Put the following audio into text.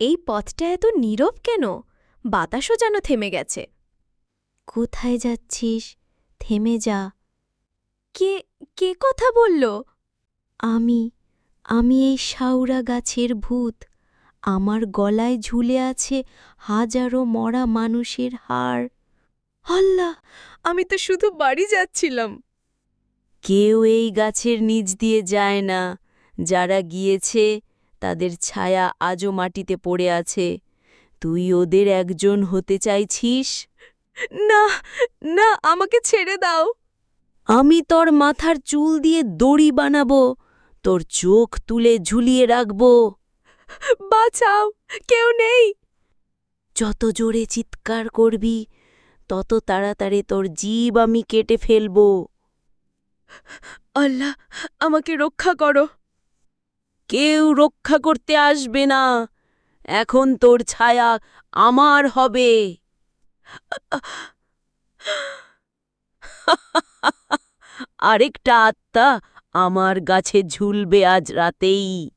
এই পথটা এত নীরব কেন? বাতাসও যেন থেমে গেছে। কোথায় যাচ্ছিস? থেমে যা। কে কে কথা বলল? আমি আমি এই শাউরা গাছের ভূত। আমার গলায় ঝুলে আছে হাজারো মরা মানুষের হাড়। আল্লাহ, আমি তো শুধু বাড়ি যাচ্ছিলাম। কেউ এই গাছের নিচ দিয়ে যায় না। যারা গিয়েছে তাদের ছায়া আজও মাটিতে পড়ে আছে। তুই ওদের একজন হতে চাইছিস? না না, আমাকে ছেড়ে দাও। আমি তোর মাথার চুল দিয়ে দড়ি বানাবো, তোর চোখ তুলে ঝুলিয়ে রাখব। বাঁচাও, কেউ নেই। যত জোরে চিৎকার করবি, তত তাড়াতাড়ি তোর জীব আমি কেটে ফেলব। আল্লাহ, আমাকে রক্ষা করো। কেউ রক্ষা করতে আসবে না। এখন তোর ছায়া আমার হবে। আরেকটা আত্মা আমার গাছে ঝুলবে আজ রাতেই।